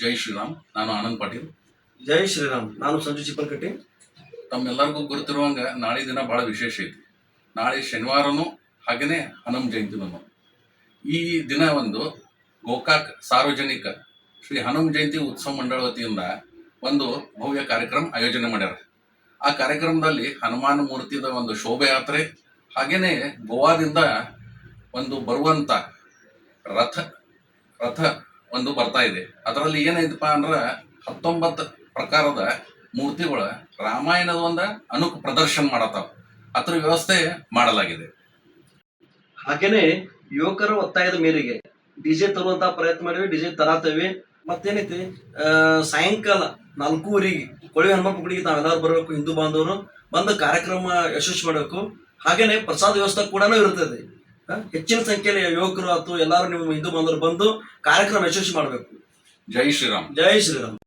ಜೈ ಶ್ರೀರಾಮ್ ನಾನು ಆನಂದ್ ಪಾಟೀಲ್. ಜೈ ಶ್ರೀರಾಮ್ ನಾನು ಸಂಜು ಚಿಪ್ಪಲ್ಕಟ್ಟಿ. ತಮ್ಮೆಲ್ಲರಿಗೂ ಗುರುತಿರುವಂಗ ನಾಳೆ ದಿನ ಬಹಳ ವಿಶೇಷ ಐತಿ. ನಾಳೆ ಶನಿವಾರನು ಹಾಗೇನೆ ಹನುಮ ಜಯಂತಿನೂ. ಈ ದಿನ ಒಂದು ಗೋಕಾಕ್ ಸಾರ್ವಜನಿಕ ಶ್ರೀ ಹನುಮ ಜಯಂತಿ ಉತ್ಸವ ಮಂಡಳ ವತಿಯಿಂದ ಒಂದು ಭವ್ಯ ಕಾರ್ಯಕ್ರಮ ಆಯೋಜನೆ ಮಾಡ್ಯಾರ. ಆ ಕಾರ್ಯಕ್ರಮದಲ್ಲಿ ಹನುಮಾನ ಮೂರ್ತಿಯ ಒಂದು ಶೋಭಾಯಾತ್ರೆ ಹಾಗೆಯೇ ಗೋವಾದಿಂದ ಒಂದು ಬರುವಂತ ರಥ ರಥ ಒಂದು ಬರ್ತಾ ಇದೆ. ಅದರಲ್ಲಿ ಏನೈತಪ್ಪ ಅಂದ್ರ ಹತ್ತೊಂಬತ್ತು ಪ್ರಕಾರದ ಮೂರ್ತಿಗಳ ರಾಮಾಯಣದ ಒಂದು ಅನುಕ ಪ್ರದರ್ಶನ ಮಾಡತ್ತಾವ. ಅದ್ರ ವ್ಯವಸ್ಥೆ ಮಾಡಲಾಗಿದೆ. ಹಾಗೇನೆ ಯುವಕರ ಒತ್ತಾಯದ ಮೇರೆಗೆ ಡಿಜೆ ತರುವಂತ ಪ್ರಯತ್ನ ಮಾಡಿವಿ ಡಿಜೆ ತರಾತೇವೆ. ಮತ್ತೇನೈತಿ? ಸಾಯಂಕಾಲ ನಾಲ್ಕೂವರೆಗೆ ಕೊಳವೆ ಹನುಮಪ್ಪ ಗುಡಿಗೆ ತಾವೆಲ್ಲರೂ ಬರಬೇಕು ಹಿಂದೂ ಬಾಂಧವರು ಬಂದು ಕಾರ್ಯಕ್ರಮ ಯಶಸ್ವಿ ಮಾಡಬೇಕು. ಹಾಗೇನೆ ಪ್ರಸಾದ ವ್ಯವಸ್ಥೆ ಕೂಡ ಇರ್ತದೆ. ಆ, ಹೆಚ್ಚಿನ ಸಂಖ್ಯೆಯಲ್ಲಿ ಯುವಕರು ಅಥವಾ ಎಲ್ಲರೂ ನಿಮ್ಮ ಹಿಂದೂ ಬಂದ್ರು ಬಂದು ಕಾರ್ಯಕ್ರಮ ಯಶಸ್ವಿ ಮಾಡಬೇಕು. ಜೈ ಶ್ರೀರಾಮ್. ಜೈ ಶ್ರೀರಾಮ್.